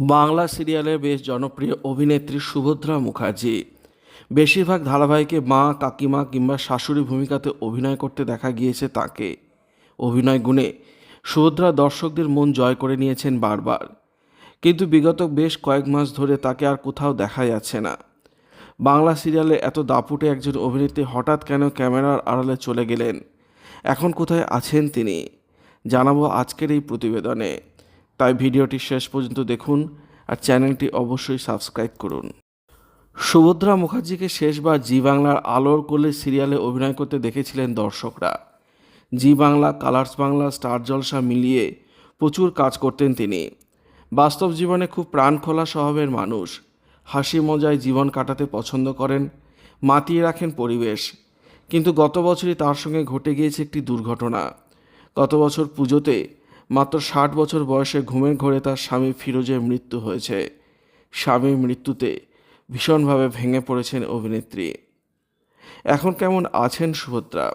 বাংলা সিরিয়ালের বেশ জনপ্রিয় অভিনেত্রী সুভদ্রা মুখার্জি। বেশিরভাগ ধারাবাহিকে মা, কাকিমা কিংবা শাশুড়ি ভূমিকাতে অভিনয় করতে দেখা গিয়েছে তাকে। অভিনয় গুণে সুভদ্রা দর্শকদের মন জয় করে নিয়েছেন বারবার। কিন্তু বিগত বেশ কয়েক মাস ধরে তাকে আর কোথাও দেখা যাচ্ছে না। বাংলা সিরিয়ালে এত দাপুটে একজন অভিনেত্রী হঠাৎ কেন ক্যামেরার আড়ালে চলে গেলেন? এখন কোথায় আছেন তিনি? জানাব আজকের এই প্রতিবেদনে। তাই ভিডিওটি শেষ পর্যন্ত দেখুন আর চ্যানেলটি অবশ্যই সাবস্ক্রাইব করুন। সুভদ্রা মুখার্জিকে শেষবার জি বাংলার আলোর কোলে সিরিয়ালে অভিনয় করতে দেখেছিলেন দর্শকরা। Zee Bangla, Colors Bangla, Star Jalsha মিলিয়ে প্রচুর কাজ করতেন তিনি। বাস্তব জীবনে খুব প্রাণখোলা স্বভাবের মানুষ। হাসি মজায় জীবন কাটাতে পছন্দ করেন, মাতিয়ে রাখেন পরিবেশ। কিন্তু গত বছরই তার সঙ্গে ঘটে গিয়েছে একটি দুর্ঘটনা। গত বছর পুজোতে মাত্র ষাট বছর বয়সে ঘুমের ঘোরে তার স্বামী ফিরোজের মৃত্যু হয়েছে। স্বামীর মৃত্যুতে ভীষণভাবে ভেঙে পড়েছেন অভিনেত্রী। এখন কেমন আছেন সুভদ্রা?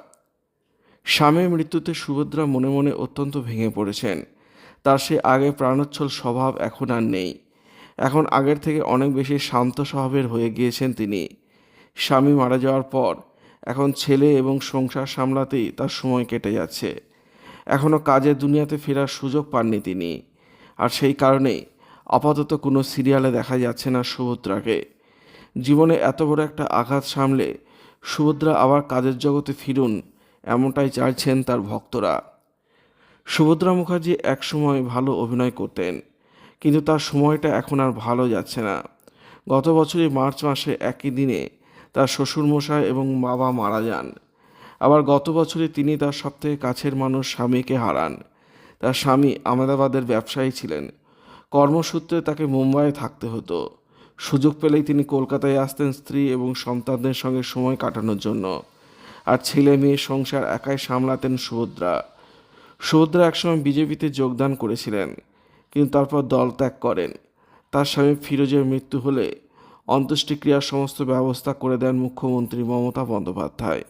স্বামীর মৃত্যুতে সুভদ্রা মনে মনে অত্যন্ত ভেঙে পড়েছেন। তার সে আগে প্রাণোচ্ছল স্বভাব এখন আর নেই। এখন আগের থেকে অনেক বেশি শান্ত স্বভাবের হয়ে গিয়েছেন তিনি। স্বামী মারা যাওয়ার পর এখন ছেলে এবং সংসার সামলাতেই তার সময় কেটে যাচ্ছে। এখনও কাজের দুনিয়াতে ফেরার সুযোগ পাননি তিনি। আর সেই কারণেই আপাতত কোনো সিরিয়ালে দেখা যাচ্ছে না সুভদ্রাকে। জীবনে এত বড় একটা আঘাত সামলে সুভদ্রা আবার কাজের জগতে ফিরুন এমনটাই চাইছেন তার ভক্তরা। সুভদ্রা মুখার্জি একসময় ভালো অভিনয় করতেন, কিন্তু তার সময়টা এখন আর ভালো যাচ্ছে না। গত বছরই মার্চ মাসে একই দিনে তার শ্বশুরমশাই এবং বাবা মারা যান। আবার গত বছরে তিনি তার সবথেকে কাছের মানুষ স্বামীকে হারান। তার স্বামী আহমেদাবাদের ব্যবসায়ী ছিলেন। কর্মসূত্রে তাকে মুম্বাইয়ে থাকতে হতো। সুযোগ পেলেই তিনি কলকাতায় আসতেন স্ত্রী এবং সন্তানদের সঙ্গে সময় কাটানোর জন্য। আর ছেলে মেয়ে সংসার একাই সামলাতেন সুভদ্রা। সুভদ্রা একসময় বিজেপিতে যোগদান করেছিলেন, কিন্তু তারপর দল ত্যাগ করেন। তার স্বামী ফিরোজের মৃত্যু হলে অন্ত্যেষ্টিক্রিয়ার সমস্ত ব্যবস্থা করে দেন মুখ্যমন্ত্রী মমতা বন্দ্যোপাধ্যায়।